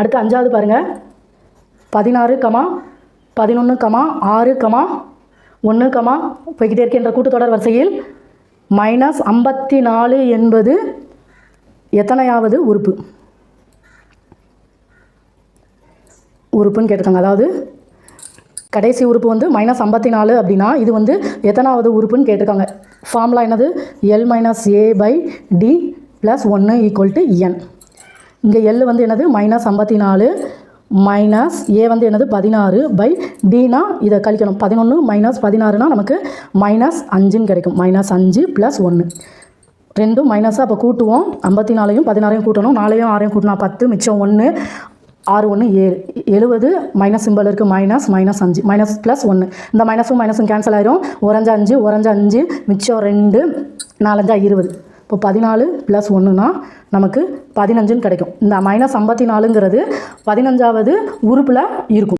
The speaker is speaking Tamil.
அடுத்து அஞ்சாவது பாருங்கள் பதினாறு கமா பதினொன்று கமா ஆறு கமா ஒன்று கமா போய்கிட்டே இருக்கின்ற கூட்டுத்தொடர் வரிசையில். மைனஸ் ஐம்பத்தி நாலு என்பது எத்தனையாவது உறுப்பு? உறுப்புன்னு கேட்டிருக்காங்க. அதாவது கடைசி உறுப்பு வந்து மைனஸ் ஐம்பத்தி நாலு அப்படின்னா இது வந்து எத்தனாவது உறுப்புன்னு கேட்டிருக்காங்க. ஃபார்முலா என்னது? L minus A by D plus ஒன்று ஈக்குவல் டு என் இங்கே எல் வந்து என்னது? மைனஸ் ஐம்பத்தி நாலு மைனஸ் ஏ வந்து என்னது? பதினாறு பை டினா இதை கழிக்கணும். பதினொன்று மைனஸ் பதினாறுனா நமக்கு மைனஸ் அஞ்சுன்னு கிடைக்கும். மைனஸ் அஞ்சு ப்ளஸ் ஒன்று ரெண்டும் மைனஸாக அப்போ கூட்டுவோம். ஐம்பத்தி நாலையும் பதினாறையும் கூட்டணும். நாலையும் ஆறையும் கூட்டினா பத்து மிச்சம் ஒன்று ஆறு ஒன்று ஏழு. எழுபது மைனஸ் சிம்பிள் இருக்குது மைனஸ் மைனஸ் அஞ்சு மைனஸ் ப்ளஸ் ஒன்று இந்த மைனஸும் மைனஸும் கேன்சல் ஆயிரும். ஒரஞ்சு அஞ்சு ஒரஞ்சு அஞ்சு மிச்சம் ரெண்டு நாலஞ்சா இருபது. இப்போ பதினாலு ப்ளஸ் ஒன்றுனா நமக்கு பதினஞ்சுன்னு கிடைக்கும். இந்த மைனஸ் ஐம்பத்தி நாலுங்கிறது பதினஞ்சாவது உறுப்பில் இருக்கும்.